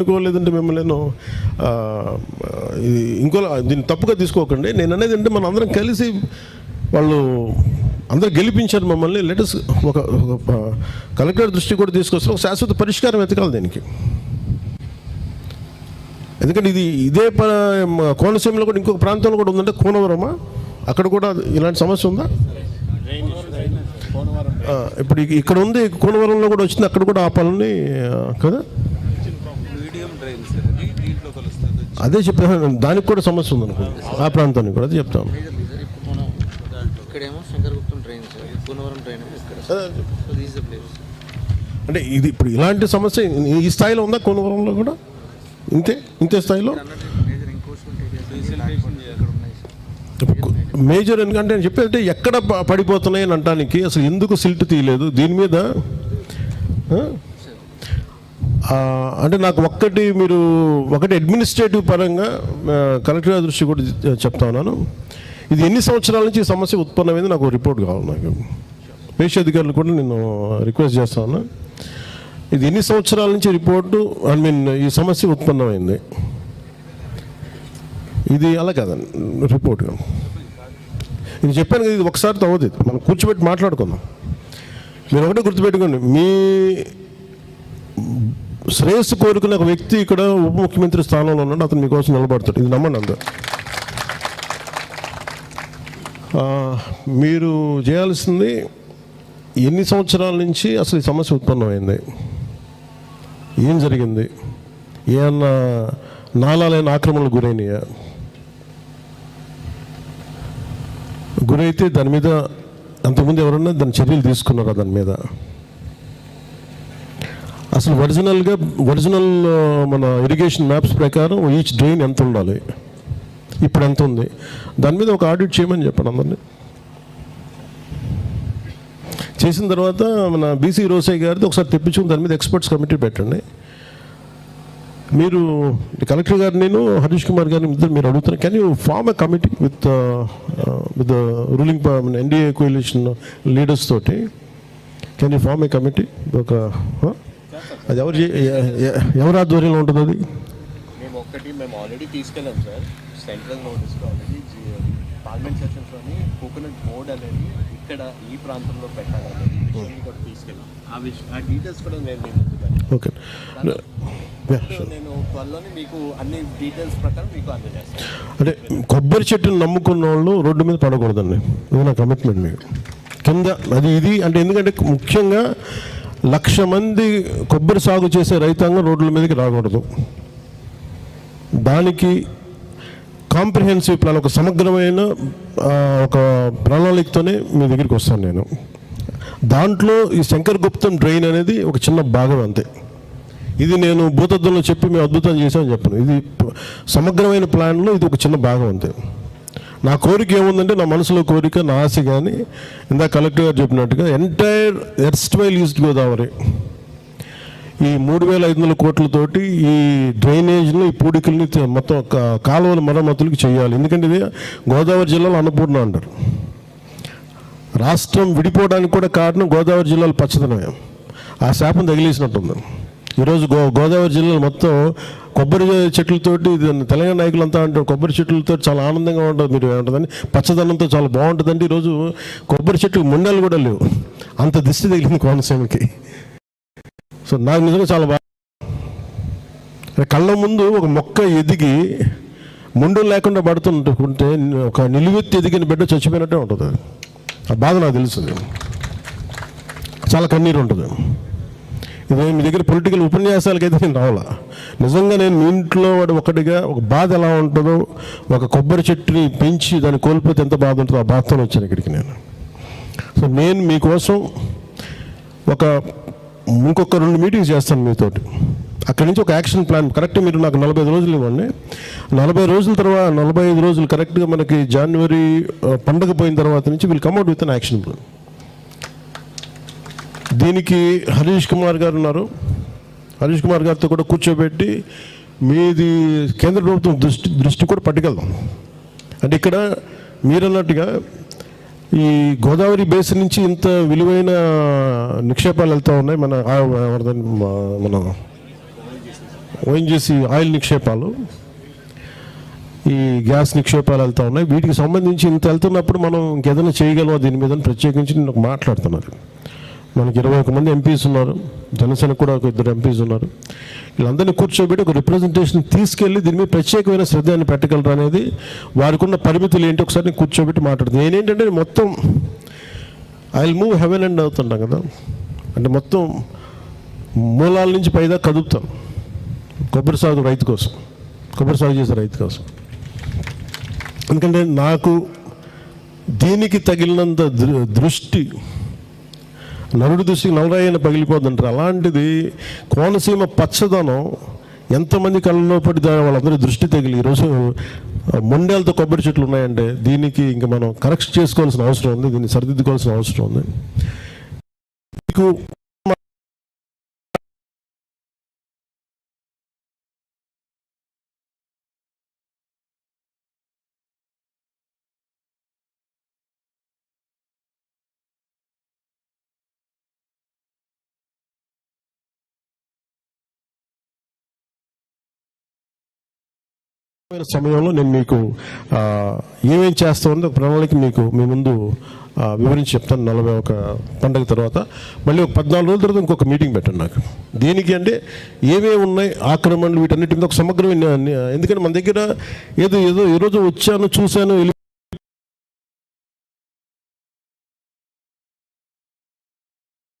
అనుకోలేదంటే మిమ్మల్ని నేను ఇంకో దీన్ని తప్పుగా తీసుకోకండి. నేను అనేది అంటే మనం అందరం కలిసి వాళ్ళు అందరూ గెలిపించారు మమ్మల్ని. లేటెస్ట్ ఒక కలెక్టర్ దృష్టి కూడా తీసుకొస్తే ఒక శాశ్వత పరిష్కారం వెతకాలి దీనికి. ఎందుకంటే ఇది ఇదే కోనసీమలో కూడా ఇంకొక ప్రాంతంలో కూడా ఉందంటే కోనవరమా? అక్కడ కూడా ఇలాంటి సమస్య ఉందా? ఇప్పుడు ఇక్కడ ఉంది కోనవరంలో కూడా వచ్చింది అక్కడ కూడా ఆపాలని కదా మీడియం డ్రైన్ సార్ అది దీంట్లో కలుస్తుంది అదే చెప్పాను. దానికి కూడా సమస్య ఉంది అనుకో ఆ ప్రాంతానికి కూడా అదే చెప్తాను. ఇక్కడేమో శంకరగుప్తం ట్రైన్ పూనవరం ట్రైన్ అంటే ఇది ఇప్పుడు ఇలాంటి సమస్య ఈ- స్థాయిలో ఉందా కోనవరంలో కూడా? ఇంతే? ఇంతే స్థాయిలో? మేజర్ ఎందుకంటే నేను చెప్పేది అంటే ఎక్కడ పడిపోతున్నాయి అని అంటానికి అసలు ఎందుకు సిల్ట్ తీయలేదు? దీని మీద అంటే నాకు ఒక్కటి మీరు ఒకటి అడ్మినిస్ట్రేటివ్ పరంగా కలెక్టర్ గారి దృష్టి కూడా చెప్తా ఉన్నాను. ఇది ఎన్ని సంవత్సరాల నుంచి ఈ సమస్య ఉత్పన్నమైంది నాకు రిపోర్ట్ కావాలి నాకు. పేష అధికారులు కూడా నేను రిక్వెస్ట్ చేస్తా ఉన్నా. ఇది ఎన్ని సంవత్సరాల నుంచి రిపోర్టు ఐ మీన్ ఈ సమస్య ఉత్పన్నమైంది. ఇది అలా కాదండి రిపోర్ట్ నేను చెప్పాను కదా ఇది ఒకసారి తవ్వదు మనం కూర్చోబెట్టి మాట్లాడుకుందాం. మీరు ఒకటే గుర్తుపెట్టుకోండి. మీ శ్రేయస్సు కోరుకునే ఒక వ్యక్తి ఇక్కడ ఉప ముఖ్యమంత్రి స్థానంలో ఉన్నాడు. అతను మీకోసం నిలబడతాడు. ఇది నమ్మండి అందరు. మీరు చేయాల్సింది ఎన్ని సంవత్సరాల నుంచి అసలు ఈ సమస్య ఉత్పన్నమైంది? ఏం జరిగింది? ఏమన్నా నాలాలైన ఆక్రమణలు గురైనయా? గురైతే దాని మీద అంతకుముందు ఎవరన్నా దాని చర్యలు తీసుకున్నారా దాని మీద? అసలు ఒరిజినల్గా ఒరిజినల్ మన ఇరిగేషన్ మ్యాప్స్ ప్రకారం ఈచ్ డ్రైన్ ఎంత ఉండాలి? ఇప్పుడు ఎంత ఉంది? దాని మీద ఒక ఆడిట్ చేయమని చెప్పండి అందరినీ. చేసిన తర్వాత మన బీసీ రోసయ్య గారిది ఒకసారి తెప్పించుకుని దాని మీద ఎక్స్పర్ట్స్ కమిటీ పెట్టండి. మీరు కలెక్టర్ గారు నేను హరీష్ కుమార్ గారిని ఇద్దరు మీరు అడుగుతున్నారు can you form a committee with with ruling NDA coalition leaders తోటి? Can you form a committee ఒక? అది ఎవరు ఎవరి ఆధ్వర్యంలో ఉంటుంది అది? మేము ఒక్కటి మేము ఆల్రెడీ తీసుకెళ్ళాం సార్ సెంట్రల్ నోటీస్లో ఆల్రెడీ పార్లమెంట్ సెషన్స్లోని కోకోనట్ బోర్డ్ అనేది ఇక్కడ ఈ ప్రాంతంలో పెట్టాలనేది కూడా తీసుకెళ్ళాం. ఆ విషయం ఆ డీటెయిల్స్ కూడా నేను. ఓకే. త్వరలోనే మీకు అన్ని డీటెయిల్స్ ప్రకారం మీకు అందజేస్తాను. అంటే కొబ్బరి చెట్టును నమ్ముకున్న వాళ్ళు రోడ్డు మీద పడకూడదండి. ఇది నా కమిట్మెంట్ మీకు. కింద అది ఇది అంటే ఎందుకంటే ముఖ్యంగా లక్ష మంది కొబ్బరి సాగు చేసే రైతాంగం రోడ్ల మీదకి రాకూడదు. దానికి కాంప్రిహెన్సివ్ ప్లాన్ ఒక సమగ్రమైన ఒక ప్రణాళికతోనే మీ దగ్గరికి వస్తాను నేను. దాంట్లో ఈ శంకర్ గుప్తం డ్రైన్ అనేది ఒక చిన్న భాగం అంతే. ఇది నేను భూతద్దంలో చెప్పి మేము అద్భుతం చేశామని చెప్పను. ఇది సమగ్రమైన ప్లాన్లో ఇది ఒక చిన్న భాగం అంతే. నా కోరిక ఏముందంటే నా మనసులో కోరిక నా ఆశ కానీ ఇందా కలెక్టర్ గారు చెప్పినట్టుగా entire erstwhile East Godavari. ఈ మూడు వేల ఐదు వందల కోట్లతోటి ఈ డ్రైనేజ్ని ఈ పూడికల్ని మొత్తం కాలువల మరమ్మతులకి చేయాలి. ఎందుకంటే ఇది గోదావరి జిల్లాలో అన్నపూర్ణ అంటారు. రాష్ట్రం విడిపోవడానికి కూడా కారణం గోదావరి జిల్లాలో పచ్చదనమే. ఆ శాపం తగిలేసినట్టుంది. ఈరోజు గో గోదావరి జిల్లాలో మొత్తం కొబ్బరి చెట్లతోటి తెలంగాణ తెలంగాణ నాయకులంతా అంటారు కొబ్బరి చెట్లతో చాలా ఆనందంగా ఉంటుంది మీరు ఏమంటుందని పచ్చదనంతో చాలా బాగుంటుందండి. ఈరోజు కొబ్బరి చెట్లు ముండలు కూడా లేవు. అంత దిష్టి తగిలింది కోనసీమకి. సో నాకు నిజంగా చాలా బాగా కళ్ళ ముందు ఒక మొక్క ఎదిగి ముండు లేకుండా పడుతుంటే ఒక నిలువెత్తి ఎదిగిన బిడ్డ చచ్చిపోయినట్టే ఉంటుంది. ఆ బాధ నాకు తెలుస్తుంది చాలా కన్నీరు ఉంటుంది. ఇదే మీ దగ్గర పొలిటికల్ ఉపన్యాసాలకైతే నేను రావాలా? నిజంగా నేను మీ ఇంట్లో వాడు ఒకటిగా ఒక బాధ ఎలా ఉంటుందో ఒక కొబ్బరి చెట్టుని పెంచి దాన్ని కోల్పోతే ఎంత బాధ ఉంటుందో ఆ బాధతో వచ్చాను ఇక్కడికి నేను. సో నేను మీకోసం ఒక ఇంకొక రెండు మీటింగ్స్ చేస్తాను మీతోటి. అక్కడి నుంచి ఒక యాక్షన్ ప్లాన్ కరెక్ట్ మీరు నాకు నలభై ఐదు రోజులు ఇవ్వండి. నలభై రోజుల తర్వాత నలభై ఐదు రోజులు కరెక్ట్గా మనకి జనవరి పండగ పోయిన తర్వాత నుంచి వీళ్ళు come out with an action plan దీనికి హరీష్ కుమార్ గారు ఉన్నారు. హరీష్ కుమార్ గారితో కూడా కూర్చోబెట్టి మీది కేంద్ర ప్రభుత్వం దృష్టి దృష్టి కూడా పట్టుకెళ్దాం. అంటే ఇక్కడ మీరన్నట్టుగా ఈ గోదావరి బేస్ నుంచి ఇంత విలువైన నిక్షేపాలు వెళ్తూ ఉన్నాయి. మన మన ఓఎన్జీసీ ఆయిల్ నిక్షేపాలు. ఈ గ్యాస్ నిక్షేపాలు వెళ్తూ ఉన్నాయి. వీటికి సంబంధించి ఇంత వెళ్తున్నప్పుడు మనం ఇంకేదైనా చేయగలమా దీని మీద ప్రత్యేకించి నేను మాట్లాడుతున్నారు మనకి ఇరవై ఒక మంది ఎంపీస్ ఉన్నారు. జనసేన కూడా ఒక ఇద్దరు ఎంపీస్ ఉన్నారు. వీళ్ళందరినీ కూర్చోబెట్టి ఒక రిప్రజెంటేషన్ తీసుకెళ్ళి దీని మీద ప్రత్యేకమైన శ్రద్ధని పెట్టగలరు అనేది వారికి ఉన్న పరిమితులు ఏంటి ఒకసారి నేను కూర్చోబెట్టి మాట్లాడుతుంది నేనేంటంటే మొత్తం I will move heaven and అవుతుంటాం కదా. అంటే మొత్తం మూలాల నుంచి పైదా కదుపుతాం. కొబ్బరి సాగు రైతు కోసం. కొబ్బరి సాగు చేసే రైతు కోసం. ఎందుకంటే నాకు దీనికి తగిలినంత దృ- దృష్టి నరుడి దృష్టికి నలరాయన పగిలిపోద్దంటారు అలాంటిది కోనసీమ పచ్చదనం ఎంతమంది కళ్ళలో పడి వాళ్ళందరూ వాళ్ళందరి దృష్టి తగిలి ఈరోజు మొండేలతో కొబ్బరి చెట్లు ఉన్నాయంటే దీనికి ఇంకా మనం కరెక్ట్ చేసుకోవాల్సిన అవసరం ఉంది దీన్ని సరిదిద్దుకోవాల్సిన అవసరం ఉంది. మీకు సమయంలో నేను మీకు ఏమేం చేస్తా ఉందో ప్రణాళిక మీకు మీ ముందు వివరించి చెప్తాను నలభై ఒక పండుగ తర్వాత. మళ్ళీ ఒక పద్నాలుగు రోజుల తర్వాత ఇంకొక మీటింగ్ పెట్టండి నాకు. దేనికి అంటే ఏమేమి ఉన్నాయి ఆక్రమణలు వీటన్నిటి మీద ఒక సమగ్రమైన ఎందుకంటే మన దగ్గర ఏదో ఏదో ఈరోజు వచ్చాను చూశాను